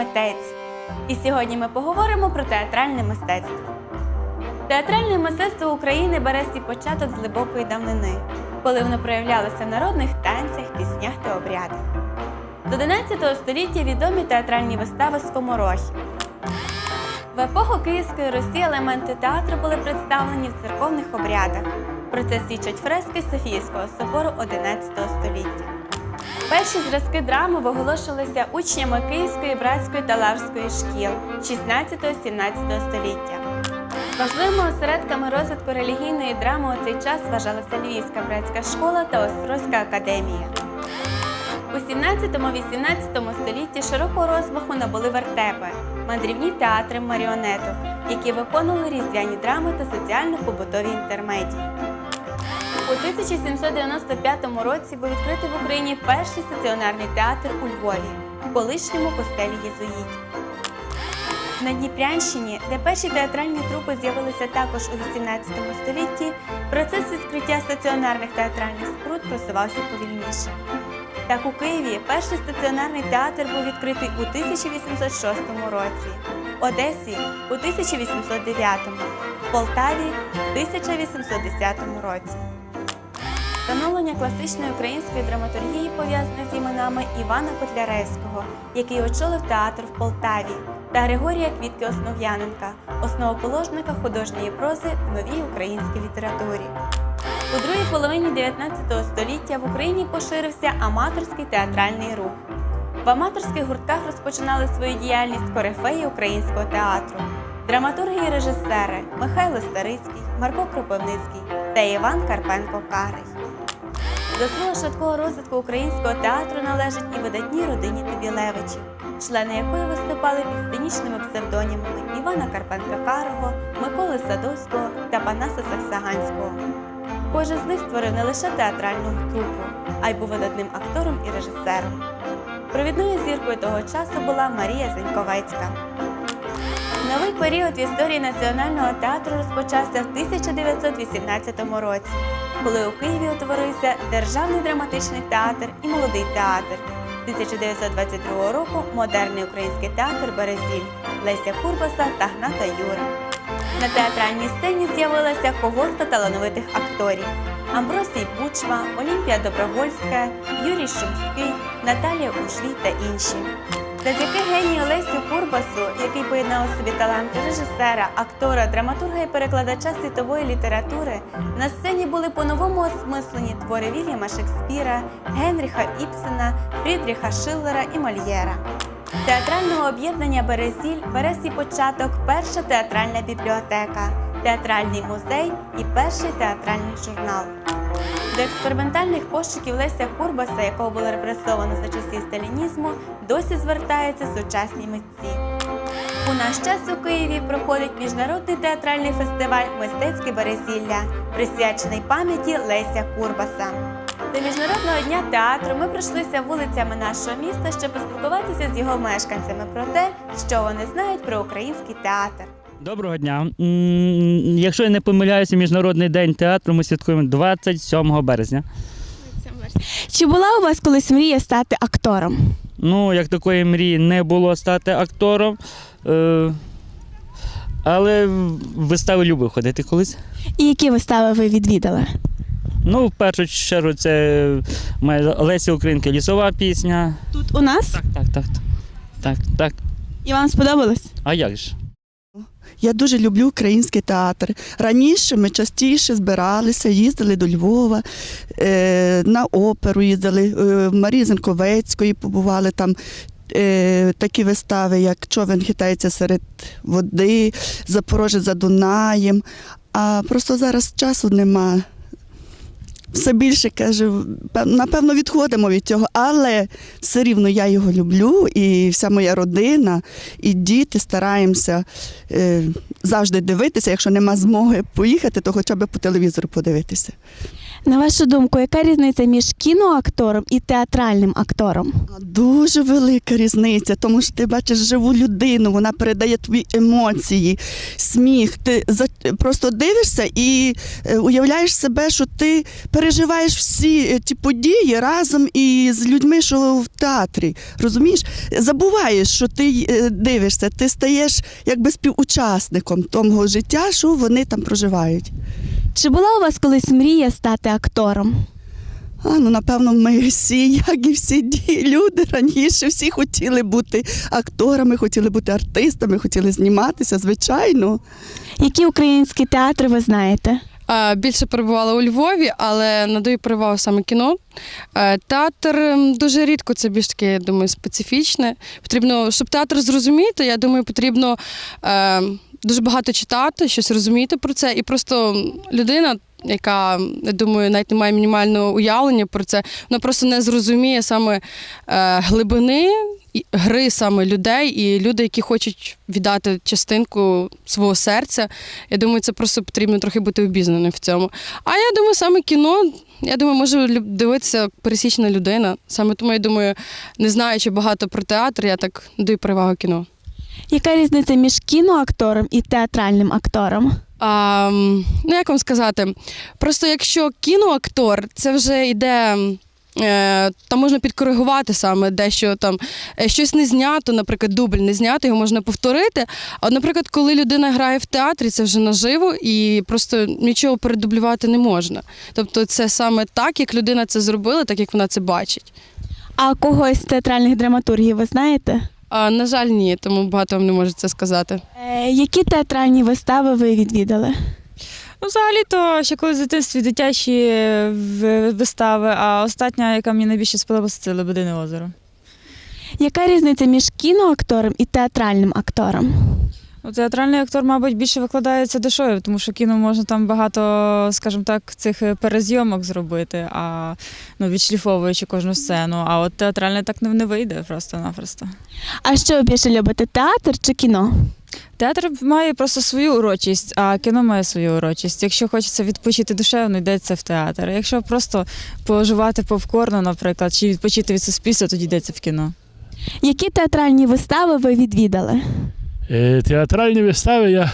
Митець. І сьогодні ми поговоримо про театральне мистецтво. Театральне мистецтво України бере свій початок з глибокої давнини, коли воно проявлялося в народних танцях, піснях та обрядах. З 11 століття відомі театральні вистави скоморохи. В епоху Київської Русі елементи театру були представлені в церковних обрядах. Про це свідчать фрески Софійського собору 11 століття. Перші зразки драми виголошувалися учнями Київської братської та лаврської шкіл 16-17 століття. Важливими осередками розвитку релігійної драми у цей час вважалася Львівська братська школа та Острозька академія. У 17-18 столітті широкого розмаху набули вертепи, мандрівні театри маріонеток, які виконували різдвяні драми та соціально-побутові інтермедії. У 1795 році був відкритий в Україні перший стаціонарний театр у Львові, колишньому костелі єзуїтів. На Дніпрянщині, де перші театральні трупи з'явилися також у 18 столітті, процес відкриття стаціонарних театральних споруд просувався повільніше. Так у Києві перший стаціонарний театр був відкритий у 1806 році, Одесі у 1809, в Полтаві у 1810 році. Встановлення класичної української драматургії пов'язане з іменами Івана Котляревського, який очолив театр в Полтаві, та Григорія Квітки Основ'яненка, основоположника художньої прози в новій українській літературі. У другій половині 19 століття в Україні поширився аматорський театральний рух. В аматорських гуртках розпочинали свою діяльність корифеї українського театру, драматурги і режисери Михайло Старицький, Марко Кропивницький та Іван Карпенко Карий. Заслуга швидкого розвитку українського театру належить і видатній родині Тибілевичів, члени якої виступали під сценічними псевдонімами Івана Карпенка Карого, Миколи Садовського та Панаса Саксаганського. Кожен з них створив не лише театральну трупу, а й був видатним актором і режисером. Провідною зіркою того часу була Марія Зеньковецька. Новий період в історії національного театру розпочався в 1918 році, коли у Києві утворився Державний драматичний театр і молодий театр. 1922 року модерний український театр Березіль Леся Курбаса та Гната Юра. На театральній сцені з'явилася когорта талановитих акторів: Амбросій Бучма, Олімпія Добровольська, Юрій Шумський, Наталія Ушвій та інші. Завдяки генію Лесю Курбасу, який поєднав у собі таланти режисера, актора, драматурга і перекладача світової літератури, на сцені були по-новому осмислені твори Вільяма Шекспіра, Генріха Іпсена, Фрідріха Шиллера і Мольєра. Театрального об'єднання Березіль бере свій початок перша театральна бібліотека, театральний музей і перший театральний журнал. До експериментальних пошуків Леся Курбаса, якого було репресовано за часів сталінізму, досі звертаються сучасні митці. У наш час у Києві проходить міжнародний театральний фестиваль Мистецьке березілля, присвячений пам'яті Леся Курбаса. До міжнародного дня театру ми пройшлися вулицями нашого міста, щоб поспілкуватися з його мешканцями про те, що вони знають про український театр. Доброго дня. М, Якщо я не помиляюся, Міжнародний день театру ми святкуємо 27 березня. Чи була у вас колись мрія стати актором? Ну, як такої мрії не було стати актором. Е, але в вистави любив ходити колись. І які вистави ви відвідали? Ну, в першу чергу, це моя Леся Українка лісова пісня. Тут у нас? Так, так, так. Так, так. І вам сподобалось? А як ж? Я дуже люблю український театр. Раніше ми частіше збиралися, їздили до Львова, е, на оперу їздили, е, в Марії Зенковецької побували там. Е, такі вистави, як Човен хитається серед води, Запорожець за Дунаєм. А просто зараз часу нема. Все більше кажу, пев- напевно, відходимо від цього, але все рівно я його люблю, і вся моя родина, і діти стараємося е, завжди дивитися. Якщо нема змоги поїхати, то хоча б по телевізору подивитися. На вашу думку, яка різниця між кіноактором і театральним актором? Дуже велика різниця, тому що ти бачиш живу людину, вона передає тобі емоції, сміх. Ти просто дивишся і е, уявляєш себе, що ти переживаєш всі е, ті події разом із людьми, що в театрі. Розумієш? Забуваєш, що ти е, дивишся, ти стаєш якби співучасником того життя, що вони там проживають. Чи була у вас колись мрія стати актором? А, ну, напевно, ми всі, як і всі ді- люди раніше, всі хотіли бути акторами, хотіли бути артистами, хотіли зніматися, звичайно. Які українські театри ви знаєте? Більше перебувала у Львові, але надаю перевагу саме кіно. Е, Театр м, дуже рідко це більш таке, я думаю, специфічне. Потрібно, щоб театр зрозуміти, я думаю, потрібно е, дуже багато читати, щось розуміти про це. І просто людина, яка, я думаю, навіть не має мінімального уявлення про це, вона просто не зрозуміє саме е, глибини. Гри саме людей і люди, які хочуть віддати частинку свого серця, я думаю, це просто потрібно трохи бути обізнаним в цьому. А я думаю, саме кіно, я думаю, може дивитися пересічна людина. Саме тому я думаю, не знаючи багато про театр, я так даю перевагу кіно. Яка різниця між кіноактором і театральним актором? А, ну, як вам сказати? Просто якщо кіноактор, це вже йде. е, Там можна підкоригувати саме дещо там е, щось не знято, наприклад, дубль не знято, його можна повторити. А, наприклад, коли людина грає в театрі, це вже наживо і просто нічого передублювати не можна. Тобто, це саме так, як людина це зробила, так як вона це бачить. А когось з театральних драматургів ви знаєте? А, на жаль, ні, тому багато вам не можу це сказати. Е, які театральні вистави ви відвідали? Ну, взагалі-то ще коли в дитинстві дитячі вистави, а остання, яка мені найбільше сподобалася, це Лебедине озеро. Яка різниця між кіноактором і театральним актором? Ну, театральний актор, мабуть, більше викладається дешеві, тому що кіно можна там багато, скажімо так, цих е, перезйомок зробити, а ну, відшліфовуючи кожну сцену. А от театральний так не, не вийде просто-напросто. А що ви більше любите театр чи кіно? Театр має просто свою урочість, а кіно має свою урочість. Якщо хочеться відпочити душевно, йдеться в театр. А Якщо просто поживати попкорну, наприклад, чи відпочити від суспільства, тоді йдеться в кіно. Які театральні вистави ви відвідали? Е, Театральні вистави я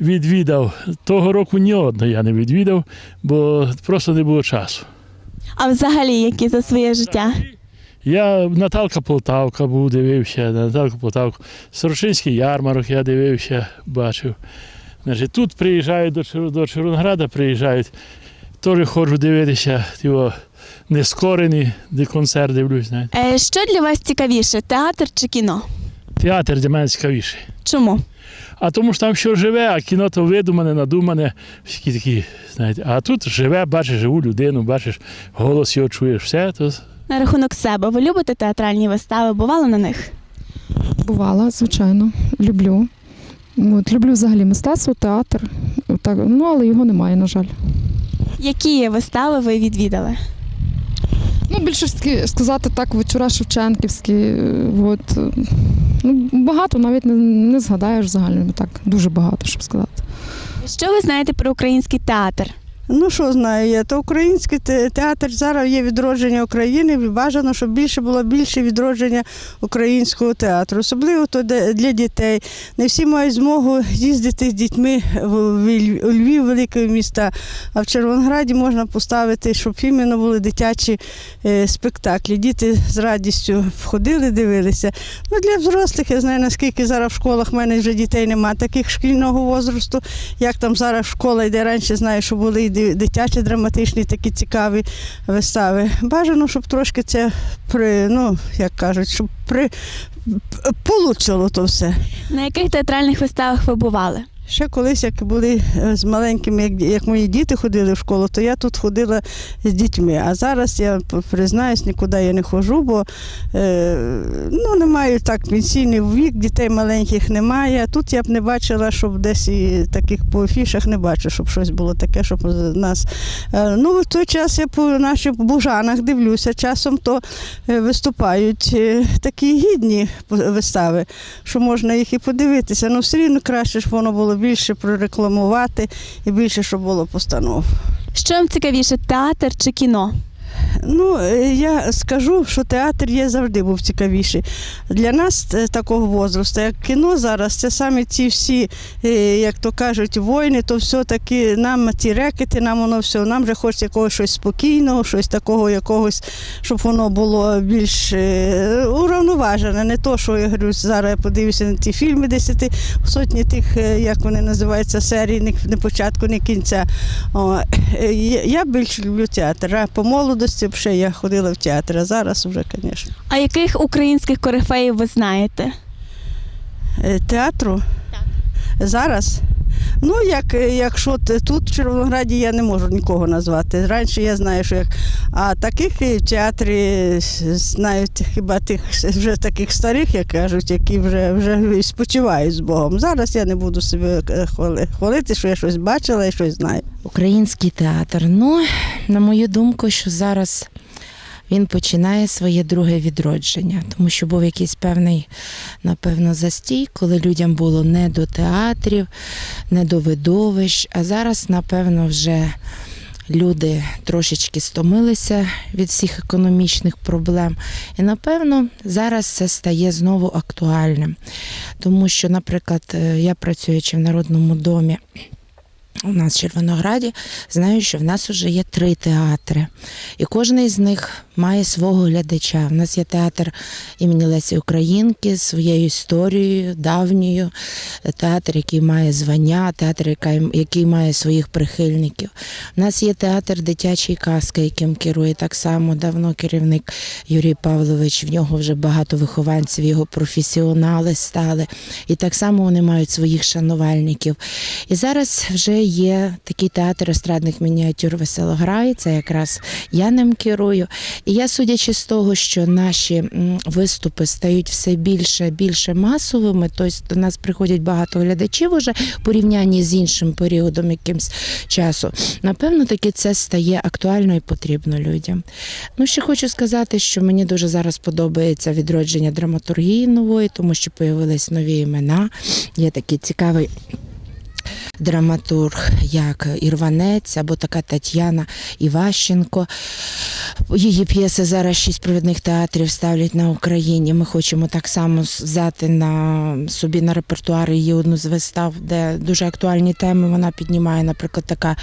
відвідав. Того року ні одної я не відвідав, бо просто не було часу. А взагалі, які за своє життя? Я Наталка Полтавка був, дивився, Наталку Полтавку. Сорочинський ярмарок я дивився, бачив. Значить, тут приїжджають до, до Червонограда, приїжджають. Теж ходжу дивитися, його нескорений, де концерт дивлюсь. Знаєте. Е, що для вас цікавіше, театр чи кіно? Театр для мене цікавіший. Чому? А тому що там що живе, а кіно то видумане, надумане, всякі такі, знаєте. А тут живе, бачиш живу людину, бачиш, голос його чуєш, все, то На рахунок себе, ви любите театральні вистави? Бували на них? Бувала, звичайно, люблю. От, люблю взагалі мистецтво, театр. Так, ну, але його немає, на жаль. Які вистави ви відвідали? Ну, більше сказати так, вечора Шевченківські. е, От, е, ну, багато навіть не, не згадаєш загально, Так, дуже багато, щоб сказати. Що ви знаєте про український театр? Ну що знаю я, то український театр зараз є відродження України. Бажано, щоб більше було більше відродження українського театру, особливо то для дітей. Не всі мають змогу їздити з дітьми в Львів, великі міста. А в Червонограді можна поставити, щоб іменно були дитячі е, спектаклі. Діти з радістю входили, дивилися. Ну для взрослих я знаю, наскільки зараз в школах в мене вже дітей немає таких шкільного возрасту як там зараз школа йде раніше, знаю, що були дитячі драматичні такі цікаві вистави. Бажано, щоб трошки це при, ну, як кажуть, щоб при получило то все. На яких театральних виставах ви бували? Ще колись, як були е, з маленькими, як, як мої діти ходили в школу, то я тут ходила з дітьми. А зараз я признаюсь, нікуди я не ходжу, бо е, ну, не маю так пенсійний вік, дітей маленьких немає. Тут я б не бачила, щоб десь і таких по афішах не бачу, щоб щось було таке, щоб нас. Е, ну, в той час я по наших бужанах дивлюся, часом то е, виступають е, такі гідні вистави що можна їх і подивитися. Ну все рівно краще, щоб воно було більше прорекламувати і більше, щоб було постанов. Що вам цікавіше, театр чи кіно? Ну, е, я скажу, що театр є завжди був цікавіший. Для нас е, такого возрасту, як кіно зараз, це саме ці всі, е, як то кажуть, війни, то все-таки нам ті рекети, нам воно все, нам вже хочеться якогось щось спокійного, щось такого якогось, щоб воно було більш уравноважене. Не то, що я говорю, зараз я подивлюся на ті фільми десяти сотні тих, як вони називаються, серій, ні, початку, ні кінця. О, я- більше люблю театр. По молодості ще я ходила в театр, а зараз вже, звісно. А яких українських корифеїв ви знаєте? Театру? Театру? Зараз? Ну, як, якщо тут в Червонограді я не можу нікого назвати. Раніше я знаю, що як. А таких в театрі знають хіба тих вже таких старих, як кажуть, які вже, вже спочивають з Богом. Зараз я не буду себе е, хвали- хвалити, що я щось бачила і щось знаю. Український театр. Ну, на мою думку, що зараз він починає своє друге відродження, тому що був якийсь певний, напевно, застій, коли людям було не до театрів, не до видовищ. А зараз, напевно, вже люди трошечки стомилися від всіх економічних проблем. І, напевно, зараз це стає знову актуальним. Тому що, наприклад, е, я працюючи в Народному домі. У нас в Червонограді знаю, що в нас вже є три театри, і кожен із них має свого глядача. У нас є театр імені Лесі Українки з своєю історією давньою, театр, який має звання, театр, який- має своїх прихильників. У нас є театр дитячої казки, яким керує так само давно керівник Юрій Павлович. В нього вже багато вихованців, його професіонали стали. І так само вони мають своїх шанувальників. І зараз вже є такий театр естрадних мініатюр Веселограй. Це якраз я ним керую. І я, судячи з того, що наші виступи стають все більше більше масовими, тобто до нас приходять багато глядачів уже порівнянні з іншим періодом якимсь часу. Напевно, таки це стає актуально і потрібно людям. Ну, ще хочу сказати, що мені дуже зараз подобається відродження драматургії нової, тому що появились нові імена. Є такий цікавий драматург, як Ірванець або така Тетяна Іващенко. Її п'єси зараз шість провідних театрів ставлять на Україні. Ми хочемо так само взяти на собі на репертуар її одну з вистав, де дуже актуальні теми вона піднімає. Наприклад, така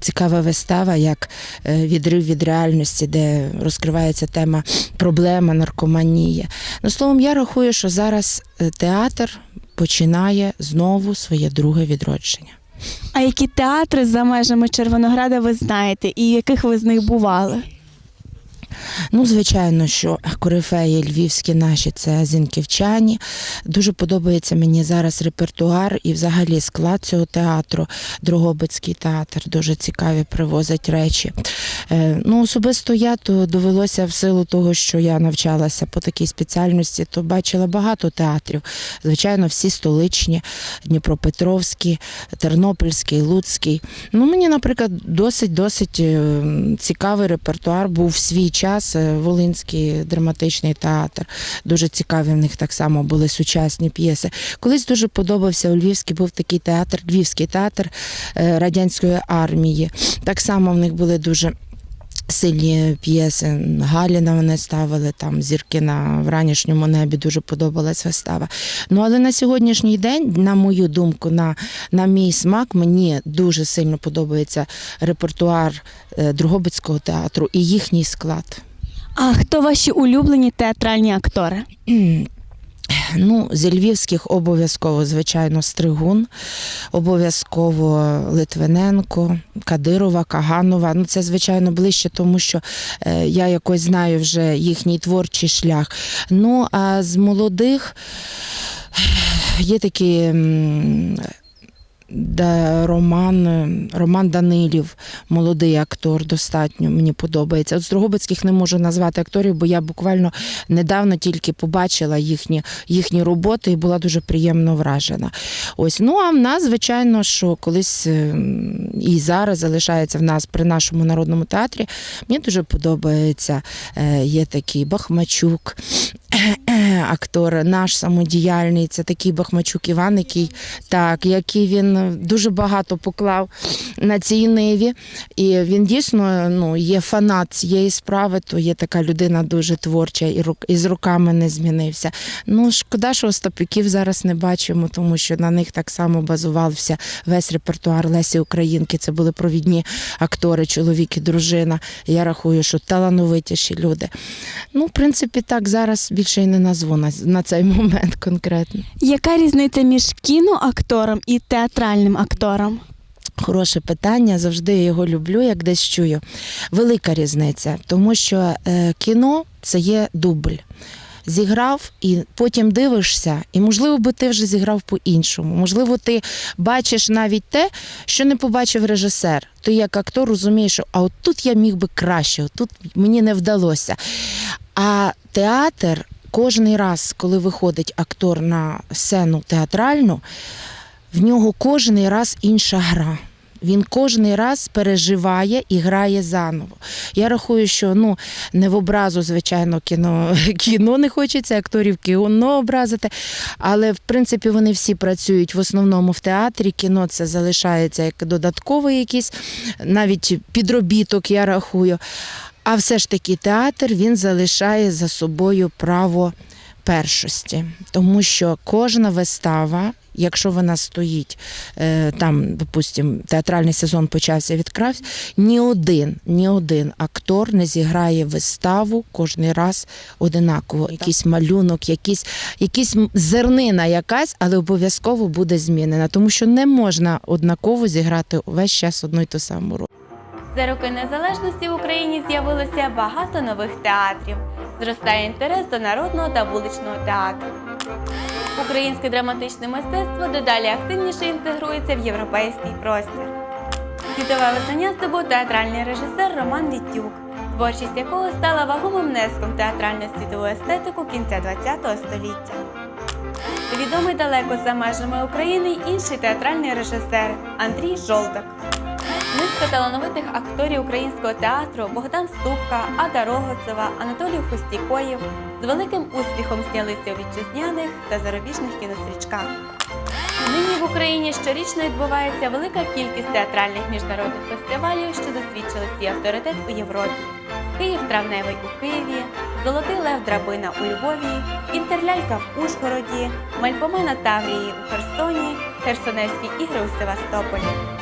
цікава вистава, як е, відрив від реальності, де розкривається тема проблема наркоманії. Ну, словом, я рахую, що зараз е, театр починає знову своє друге відродження. А які театри за межами Червонограда ви знаєте і яких ви з них бували? Ну, звичайно, що корифеї львівські наші це зінківчані. Дуже подобається мені зараз репертуар і взагалі склад цього театру. Дрогобицький театр дуже цікаві привозять речі. Е, Ну, особисто я то довелося в силу того, що я навчалася по такій спеціальності, то бачила багато театрів. Звичайно, всі столичні, Дніпропетровський, Тернопільський, Луцький. Ну, мені, наприклад, досить досить е, цікавий репертуар був в свій час. Е, Волинський драматичний театр. Дуже цікаві в них так само були сучасні п'єси. Колись дуже подобався у Львівській був такий театр, Львівський театр е, радянської армії. Так само в них були дуже. Сильні п'єси Галіна вони ставили там зірки на вранішньому небі. Дуже подобалась вистава. Ну але на сьогоднішній день, на мою думку, на, на мій смак, мені дуже сильно подобається репертуар е, Другобицького театру і їхній склад. А хто ваші улюблені театральні актори? Ну, зі львівських обов'язково, звичайно, Стригун, обов'язково Литвиненко, Кадирова, Каганова. Ну, це, звичайно, ближче, тому що е, я якось знаю вже їхній творчий шлях. Ну, а з молодих є такі. Да, Роман, е, Роман Данилів, молодий актор, достатньо мені подобається. От з Дрогобицьких не можу назвати акторів, бо я буквально недавно тільки побачила їхні, їхні роботи і була дуже приємно вражена. Ось, ну а в нас, звичайно, що колись е, і зараз залишається в нас при нашому народному театрі. Мені дуже подобається. е, Є такий Бахмачук. Актор наш самодіяльний. Це такий Бахмачук Іван, який так, який він дуже багато поклав на цій ниві. І він дійсно ну, є фанат цієї справи, то є така людина дуже творча і рук і з руками не змінився. Ну шкода, що Остапюків зараз не бачимо, тому що на них так само базувався весь репертуар Лесі Українки. Це були провідні актори, чоловік і дружина. Я рахую, що талановитіші люди. Ну, в принципі, так зараз більше і не назву на, на цей момент конкретно. Яка різниця між кіноактором і театральним актором? Хороше питання, завжди я його люблю, як десь чую. Велика різниця, тому що е, кіно це є дубль. Зіграв і потім дивишся, і можливо би ти вже зіграв по-іншому. Можливо, ти бачиш навіть те, що не побачив режисер. Ти як актор розумієш, що а от тут я міг би краще, от тут мені не вдалося. А театр кожен раз, коли виходить актор на сцену театральну, в нього кожен раз інша гра. Він кожен раз переживає і грає заново. Я рахую, що ну не в образу, звичайно, кіно, кіно не хочеться, акторів кіно образити. Але в принципі вони всі працюють в основному в театрі. Кіно це залишається як додатковий якийсь, навіть підробіток, я рахую. А все ж таки театр він залишає за собою право першості, тому що кожна вистава, якщо вона стоїть е, там, допустимо, театральний сезон почався відкрався, ні один, ні один актор не зіграє виставу кожен раз одинаково. Якийсь малюнок, якийсь, якийсь м- зернина якась, але обов'язково буде змінена, тому що не можна однаково зіграти весь час одну й ту саму роль. За роки незалежності в Україні з'явилося багато нових театрів. Зростає інтерес до народного та вуличного театру. Українське драматичне мистецтво дедалі активніше інтегрується в європейський простір. Світове визнання здобув театральний режисер Роман Вітюк, творчість якого стала вагомим внеском в театральну світову естетику кінця ХХ століття. Відомий далеко за межами України інший театральний режисер Андрій Жолдак. Низка талановитих акторів українського театру Богдан Ступка, Ада Рогоцева, Анатолій Хустікоєв з великим успіхом знялися у вітчизняних та зарубіжних кінострічках. Нині в Україні щорічно відбувається велика кількість театральних міжнародних фестивалів, що засвідчили свій авторитет у Європі. Київ Травневий у Києві, Золотий Лев Драбина у Львові, Інтерлялька в Ужгороді, Мальпомена Таврії у Херсоні, Херсонезькі ігри у Севастополі.